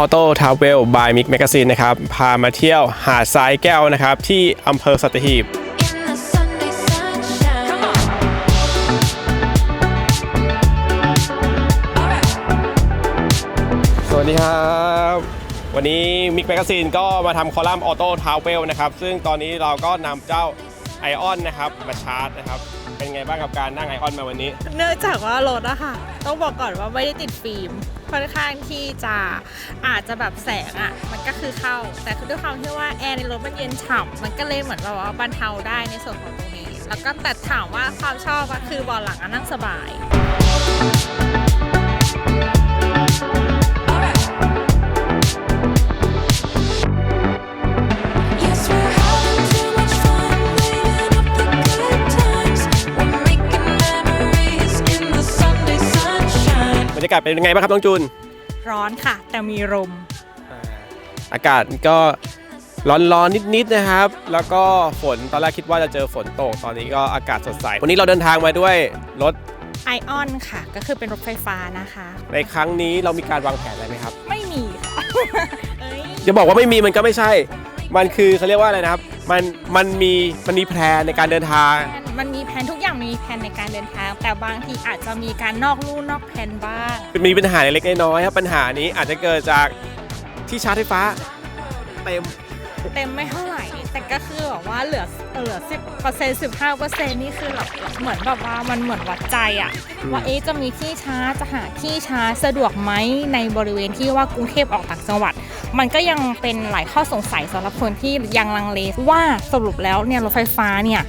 Auto Travel by Mix Magazine นะครับ พามาเที่ยวหาดทรายแก้วนะครับ ที่อำเภอสัตหีบสวัสดีครับ วันนี้ Mix Magazine ก็มาทำคอลัมน์ Auto Travel นะครับ ซึ่งตอนนี้เราก็นำเจ้าไอออนนะครับมาชาร์จนะครับ เป็นไงบ้างกับการนั่งไอออนมาวันนี้ เนื่องจากว่ารถอะค่ะ ต้องบอกก่อนว่าไม่ได้ติดฟิล์ม ค่อนข้างที่จะอาจจะแบบแสงอะมันก็คือเข้า แต่คือด้วยความที่ว่าแอร์ในรถมันเย็นฉ่ำมันก็เลยเหมือนแบบว่าบรรเทาได้ในส่วนของตรงนี้ แล้วก็แต่ถามว่าความชอบก็คือเบอลหลังอะนั่งสบาย รรยากาศเป็นยังไงบ้างครับน้องจูน ร้อนค่ะ แต่มีลมอ่าอากาศก็ร้อนๆนิดๆนะครับ แล้วก็ฝนตอนแรกคิดว่าจะเจอฝนตกตอนนี้ก็อากาศสดใสวันนี้เราเดินทางมาด้วยรถไอออนค่ะ ก็คือเป็นรถไฟฟ้านะคะ ในครั้งนี้เรามีการวางแผนอะไรไหมครับไม่มีค่ะเอ้ยจะบอกว่าไม่มีมันก็ไม่ใช่ มันคือเขาเรียกว่าอะไรนะครับ มันมันมีมันมีแพลนในการเดินทางมันมีแผนทุกอย่าง มีแผนในการเดินทาง แต่บางทีอาจจะมีการนอกลู่นอกแผนบ้าง มีปัญหาเล็กๆน้อยๆครับปัญหานี้อาจจะเกิดจากที่ชาร์จไฟฟ้าเต็มเต็มไม่เท่าไหร่ แต่ก็คือแบบว่าเหลือเหลือสิบเปอร์เซ็นต์สิบห้าเปอร์เซ็นต์นี่คือแบบเหมือนแบบว่ามันเหมือนวัดใจอะอืมว่าเอ๊ะจะมีที่ชาร์จจะหาที่ชาร์จสะดวกไหมในบริเวณที่ว่ากรุงเทพออกต่างจังหวัด มันก็ยังเป็นหลายข้อสงสัยสำหรับคนที่ยังลังเลว่าสรุปแล้วเนี่ยรถไฟฟ้าเนี่ย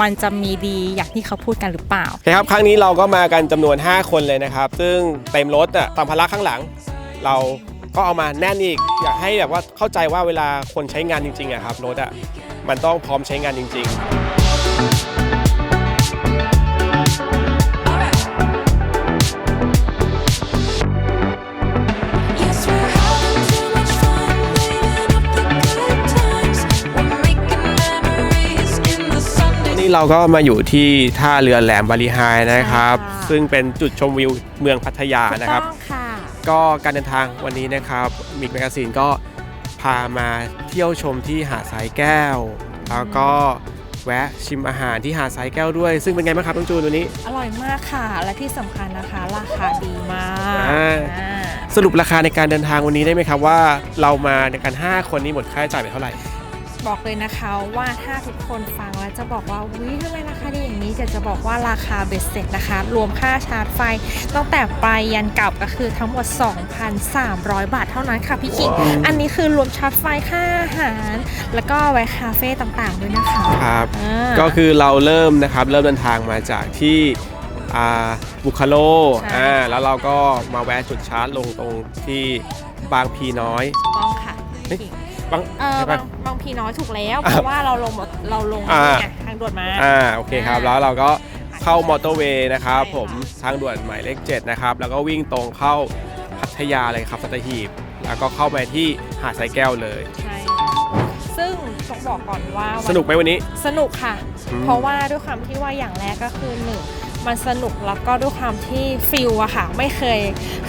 มันจะมีดีอย่างที่เขาพูดกันหรือเปล่าโอเคครับครั้งนี้เราก็มากันจำนวน 5 คนเลยนะครับ ซึ่งเต็มรถอะสัมภาระข้างหลัง เราก็เอามาแน่นอีก อยากให้แบบว่าเข้าใจว่าเวลาคนใช้งานจริงๆอะครับรถอะมันต้องพร้อมใช้งานจริง ๆ เราก็มาอยู่ที่ท่าเรือแหลมบาลีไฮนะครับ ใช่ค่ะ ซึ่งเป็นจุดชมวิวเมืองพัทยานะครับ ถูกต้องค่ะก็การเดินทางวันนี้นะครับมิกแมกซีนก็พามาเที่ยวชมที่หาดสายแก้ว แล้วก็แวะชิมอาหารที่หาดสายแก้วด้วย ซึ่งเป็นไงบ้างครับน้องจูนวันนี้ อร่อยมากค่ะ และที่สำคัญนะคะ ราคาดีมากอ่า อ่าสรุปราคาในการเดินทางวันนี้ได้ไหมครับว่าเรามาในการ 5 คนนี้หมดค่าใช้จ่ายไปเท่าไหร่ บอกเลยนะคะว่าถ้าทุกคนฟังแล้วจะบอกว่าวิทำไมราคาดีอย่างนี้จะจะบอกว่าราคาเบ็ดเสร็จนะคะ รวมค่าชาร์จไฟตั้งแต่ไปยันกลับก็คือทั้งหมด 2,300 บาทเท่านั้นค่ะพี่คิงว้าวอันนี้คือรวมชาร์จไฟค่าอาหาร แล้วก็ไว้คาเฟ่ต่างๆด้วยนะคะครับอ่าก็คือเราเริ่มนะครับเริ่มเดินทางมาจากที่อ่าบุคาโลใช่อ่าแล้วเราก็มาแวะจุดชาร์จลงตรงที่บางพีน้อยต้องค่ะเฮ้ยพี่คิง บางเออใช่บาปะ งบางพีน้อยถูกแล้วอะเพราะว่าเราลงหมดเราลงอ่า เนี่ยทางด่วนมา อ่าโอเคครับอ่าแล้วเราก็เข้ามอเตอร์เวย์นะครับใช่ค่ะ ผมทางด่วนหมายเลข7นะครับแล้วก็วิ่งตรงเข้าพัทยาเลยครับสัตหีบ แล้วก็เข้าไปที่หาดสายแก้วเลย ใช่ซึ่งต้องบอกก่อนว่าวัสนุกไหมวันนี้ สนุกค่ะ อืม เพราะว่าด้วยความที่ว่าอย่างแรกก็คือหนึ่งมันสนุกแล้วก็ด้วยความที่ฟิลอะค่ะ ไม่เคย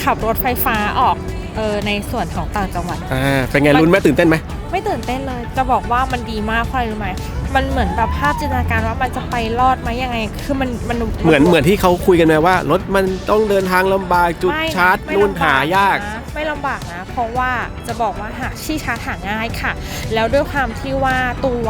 ขับรถไฟฟ้าออก เออในส่วนของต่างจังหวัด อ่าเป็นไงลุ้นไหมตื่นเต้นไหม ไม่ตื่นเต้นเลย จะบอกว่ามันดีมากเพราะอะไรรู้ไหมมันเหมือนแบบภาพจินตนาการว่ามันจะไปรอดไหมยังไง คือมันมันเหมือนเหมือนที่เขาคุยกันไหมว่า รถมันต้องเดินทางลำบากจุดไม่ชาร์จไม่นู่นลำบหายาก นะไม่ลำบากนะ เพราะว่าจะบอกว่าหาที่ชาร์จหาง่ายค่ะ แล้วด้วยความที่ว่าตัว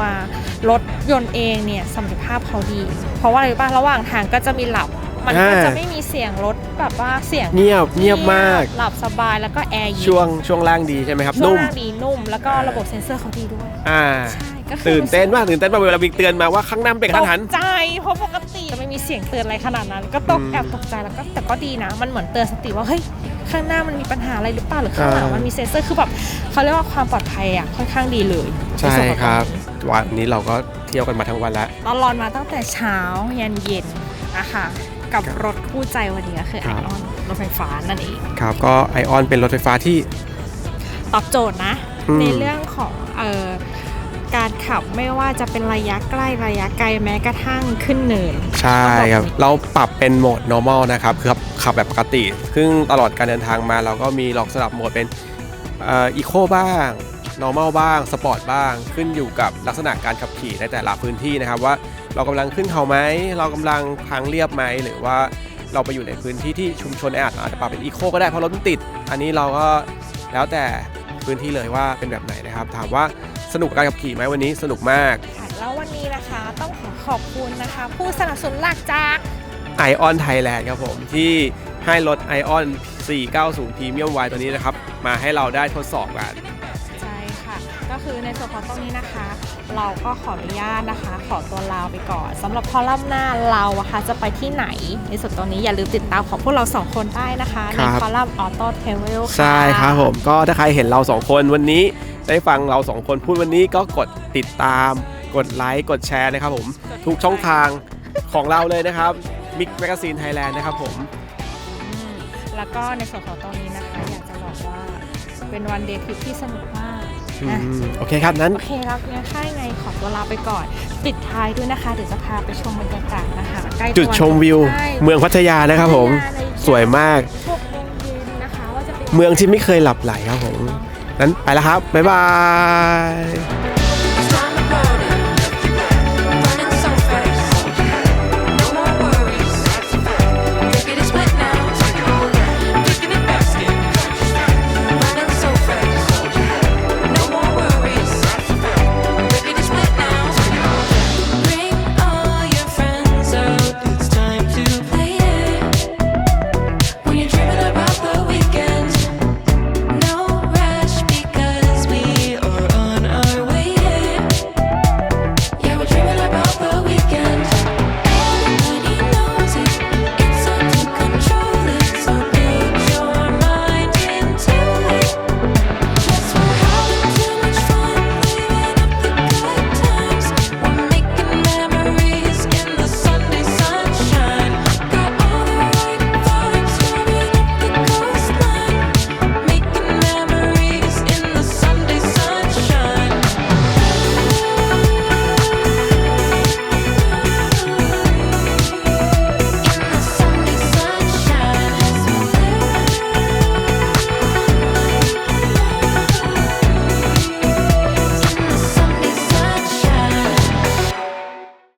รถยนต์เองเนี่ยสมรรถภาพเขาดี เพราะว่าอะไรรู้ป่ะระหว่างทางก็จะมีหลับ มันก็อ่าจะไม่มีเสียงรถแบบว่าเสียงเงียบเงียบมาก หลับสบายแล้วก็แอร์เย็นช่วงช่วงล่างดีใช่ไหมครับ ช่วงนุ่มล่างดีนุ่ม แล้วก็ระบบเซ็นเซอร์เขาดีด้วย อ่า ใช่ก็คือตื่นเต้นมากตื่นเต้นมากเวลาบิ๊กเตือนมาว่าข้างหน้าเป็นกระทันหันตกใจเพราะปกติจะไม่มีเสียงเตือนอะไรขนาดนั้น ก็ตกอืมแอบตกใจแล้วก็แต่ก็ดีนะ มันเหมือนเตือนสติว่าเฮ้ยข้างหน้ามันมีปัญหาอะไรหรือเปล่าหรือข้างหลังอ่ามั มันมีเซ็นเซอร์คือแบบเขาเรียกว่าความปลอดภัยอะค่อนข้างดีเลยใช่นส่วนของครับตงนี้วันนี้เราก็เที่ยวกันมาทั้งวันแล้วตลอดมาตั้งแต่เช้ายันเย็นนะคะ กับรถคู่ใจวันนี้ก็คือคไอรับออนรถไฟฟ้านั่นเองครับก็ไอออนเป็นรถไฟฟ้าที่ตอบโจทย์นะอืมในเรื่องของเอ่อการขับไม่ว่าจะเป็นระยะใกล้ระยะไกลแม้กระทั่งขึ้นเนิน ใช่ครับ เราปรับเป็นโหมด normal นะครับคือขับขับแบบปกติ ซึ่งตลอดการเดินทางมาเราก็มีลองสลับโหมดเป็นอีโคบ้าง normal บ้าง สปอร์ตบ้าง ขึ้นอยู่กับลักษณะการขับขี่ในแต่ละพื้นที่นะครับว่า เรากำลังขึ้นเขาไหมเรากำลังทางเรียบไหมหรือว่าเราไปอยู่ในพื้นที่ที่ชุมชนแออัดอาจจะปรับเป็นอีโคก็ได้เพราะรถมันติด อันนี้เราก็แล้วแต่พื้นที่เลยว่าเป็นแบบไหนนะครับ ถามว่าสนุกกับการขับขี่ไหมวันนี้สนุกมากค่ะแล้ววันนี้นะคะต้องขอขอบคุณนะคะ ผู้สนับสนุนหลักจาก Ion Thailand ครับผมที่ให้รถ Ion 490 Premium Y ตัวนี้นะครับ มาให้เราได้ทดสอบกันใช่ ค่ะก็คือในส่วนของตรงนี้นะคะ เราก็ขออนุญาตนะคะ ขอตัวลาไปก่อนสำหรับคอลัมน์หน้าเราอะค่ะจะไปที่ไหน ในส่วนตรงนี้อย่าลืมติดตามของพวกเราสองคนได้นะคะคในรับคอลัมน์ออโต้เทเวลค่ะใช่ครับผมก็ถ้าใครเห็นเราสองคนวันนี้ได้ฟังเราสองคนพูดวันนี้ก็กดติดตาม กดไลค์กดแชร์นะครับผมทุกช่องทางของเราเลยนะครับ Mix Magazine Thailand นะครับผมอืมแล้วก็ในส่วนของตรงนี้นะคะ อยากจะบอกว่าเป็นวันเดย์ทริปที่สนุกมาก อืนะมโอเคครับนั้น โอเคแล้วงั้นถ้ายังไงขอตัวลาไปก่อน ปิดท้ายด้วยนะคะ เดี๋ยวจะพาไปชมบรรยากาศนะคะใกล้ตัวจุดชมวิว ใช่เมืองพัทยานะครับผมพัทาในสวยมาก หกโมงเย็นนะคะว่าจะเป็น เมืองที่ไม่เคยหลับไหลครับผม นั้นไปแล้วครับ บ๊ายบาย